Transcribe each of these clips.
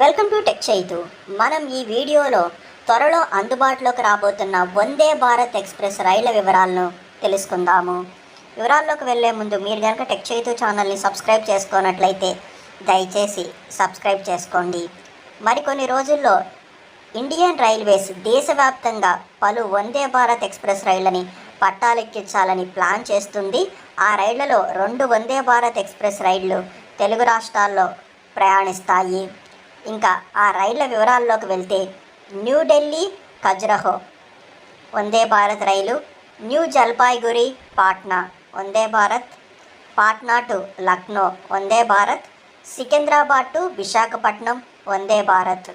Welcome to tech Chaitu. మనం ఈ వీడియోలో త్వరలో అందుబాటులోకి రాబోతున్న వందే భారత్ ఎక్స్ప్రెస్ రైళ్ళ వివరాలను తెలుసుకుందాము. వివరాల్లోకి వెళ్ళే ముందు మీరు కనుక టెక్ చైతు ఛానల్ని సబ్స్క్రైబ్ చేసుకున్నట్లయితే దయచేసి సబ్స్క్రైబ్ చేసుకోండి. మరికొన్ని రోజుల్లో ఇండియన్ రైల్వేస్ దేశవ్యాప్తంగా పలు వందే భారత్ ఎక్స్ప్రెస్ రైళ్ళని పట్టాలెక్కించాలని ప్లాన్ చేస్తుంది. ఆ రైళ్ళలో రెండు వందే భారత్ ఎక్స్ప్రెస్ రైళ్ళు తెలుగు రాష్ట్రాల్లో ప్రయాణిస్తాయి. ఇంకా ఆ రైళ్ళ వివరాల్లోకి వెళ్తే న్యూఢిల్లీ ఖజురహో. వందే భారత్ రైలు న్యూ జల్పాయిగురి పాట్నా. వందే భారత్. పాట్నా టు లక్నో. వందే భారత్. సికింద్రాబాద్ టు విశాఖపట్నం. వందే భారత్.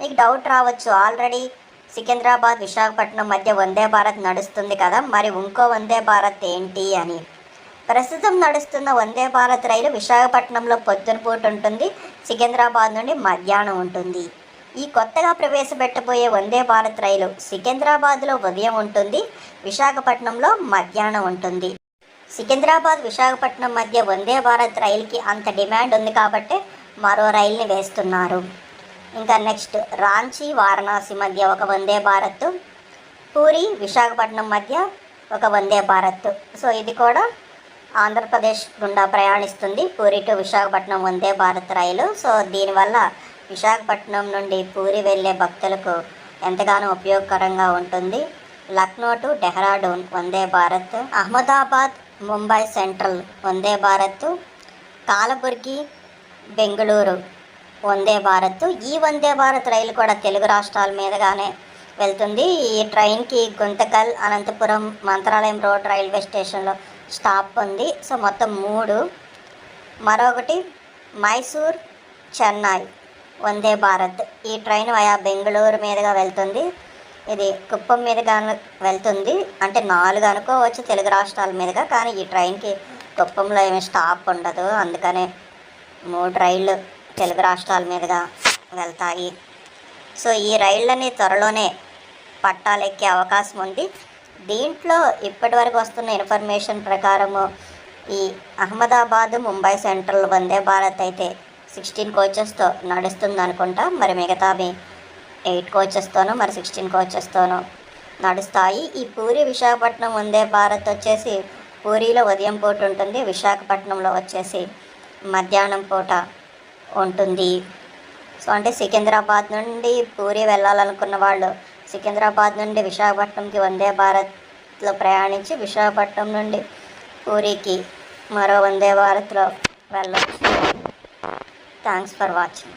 మీకు డౌట్ రావచ్చు ఆల్రెడీ సికింద్రాబాద్ విశాఖపట్నం మధ్య వందే భారత్ నడుస్తుంది కదా మరి ఇంకో వందే భారత్ ఏంటి అని. ప్రస్తుతం నడుస్తున్న వందే భారత్ రైలు విశాఖపట్నంలో పొద్దున పూట ఉంటుంది. సికింద్రాబాద్ నుండి మధ్యాహ్నం ఉంటుంది. ఈ కొత్తగా ప్రవేశపెట్టబోయే వందే భారత్ రైలు సికింద్రాబాద్లో ఉదయం ఉంటుంది విశాఖపట్నంలో మధ్యాహ్నం ఉంటుంది. సికింద్రాబాద్ విశాఖపట్నం మధ్య వందే భారత్ రైలుకి అంత డిమాండ్ ఉంది కాబట్టి మరో రైల్ని వేస్తున్నారు. ఇంకా నెక్స్ట్ రాంచీ వారణాసి మధ్య ఒక వందే భారత్ పూరి విశాఖపట్నం మధ్య ఒక వందే భారత్. సో ఇది కూడా ఆంధ్రప్రదేశ్ గుండా ప్రయాణిస్తుంది. Puri to Visakhapatnam Vande Bharat rail. So దీనివల్ల విశాఖపట్నం నుండి పూరి వెళ్ళే భక్తులకు ఎంతగానో ఉపయోగకరంగా ఉంటుంది. లక్నో టు డెహ్రాడూన్ వందే భారత్. అహ్మదాబాద్ ముంబై సెంట్రల్ వందే భారత్. కాలబుర్గి బెంగళూరు వందే భారత్. ఈ వందే భారత్ రైలు కూడా తెలుగు రాష్ట్రాల మీదుగానే వెళ్తుంది. ఈ ట్రైన్కి గుంతకల్ అనంతపురం మంత్రాలయం రోడ్ రైల్వే స్టేషన్లో స్టాప్ ఉంది. సో మొత్తం మూడు. మరొకటి మైసూర్ చెన్నై. వందే భారత్. ఈ ట్రైన్ వయా బెంగళూరు మీదుగా వెళ్తుంది. ఇది కుప్పం మీదుగా వెళ్తుంది. అంటే నాలుగు అనుకోవచ్చు తెలుగు రాష్ట్రాల మీదుగా. కానీ ఈ ట్రైన్కి కుప్పంలో ఏమి స్టాప్ ఉండదు. అందుకనే మూడు రైళ్ళు తెలుగు రాష్ట్రాల మీదుగా వెళ్తాయి. సో ఈ రైళ్ళని త్వరలోనే పట్టాలెక్కే అవకాశం ఉంది. దీంట్లో ఇప్పటివరకు వస్తున్న ఇన్ఫర్మేషన్ ప్రకారము ఈ అహ్మదాబాద్ ముంబై సెంట్రల్ వందే భారత్ అయితే సిక్స్టీన్ కోచెస్తో నడుస్తుంది అనుకుంటా. మరి మిగతావి ఎయిట్ కోచెస్తోనో మరి సిక్స్టీన్ కోచెస్తోనో నడుస్తాయి. ఈ పూరి విశాఖపట్నం వందే భారత్ వచ్చేసి పూరిలో ఉదయం పూట ఉంటుంది విశాఖపట్నంలో వచ్చేసి మధ్యాహ్నం పూట ఉంటుంది. సో అంటే సికింద్రాబాద్ నుండి పూరి వెళ్ళాలనుకున్న వాళ్ళు సికింద్రాబాద్ నుండి విశాఖపట్నంకి వందే భారత్లో ప్రయాణించి విశాఖపట్నం నుండి పూరికి మరో వందే భారత్లో వెళ్ళచ్చు. Thanks for watching